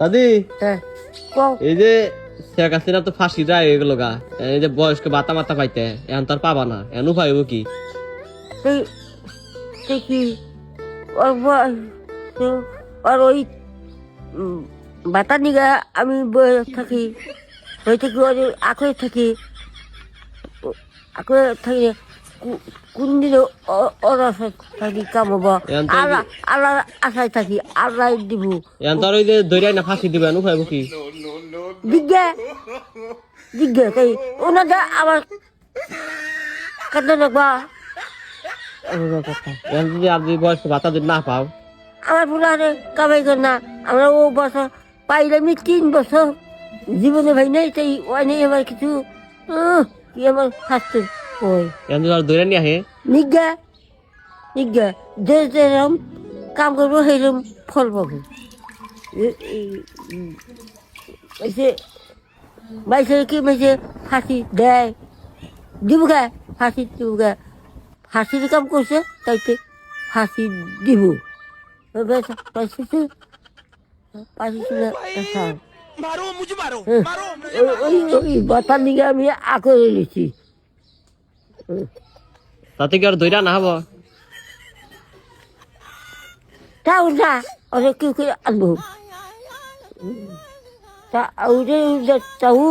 দাদি? হ্যাঁ এই যে শেখ হাসিনা তো ফাঁসি যায় এগুলো গা। এই যে বয়স্ক বাতা মাতা পাইতে এখন তো আর পাবা না। এখন উপায় কি? ওর ওই বাতা নিগা আমি বয়ে থাকি বই থাকি ওর আঁকড়ে থাকি? আঁকড়ে থাকি কু- কোন দিনে ও- ওর আশায় থাকি কামাব আল্লাহ আশায় থাকি আল্লাহ দিব। আর ওই যে দৈরাই না ফাঁসি দিবে এখন উপায় কি? জিজ্ঞা জিজ্ঞা তাই ওনাদের আবার কাঁদে রাখবা এখন যদি আপনি বয়স্ক ভাতা যদি না পাও। আমার পুরানে কামাই কর না আমরা ও বছর পাইলে আমি তিন বছর জীবনে ভাই নেই তাই ওই নেই কিছু আমার স্বাস্থ্য ওই এমন আর ধরে নি কাম করব সেরম ফল পাবো। এসে বাইশে কি মেসে ফাঁসি দেয়? দিব গা ফাঁসি দিব গা কাম করছে তাইতে ফাঁসি দিব। মারো মুঝে মারো হ্যাঁ, আমি আকরে নিছি তাতে কি আর দইরা না হব তা উঠা ওরে কি করে আনব? তা ওরে তাও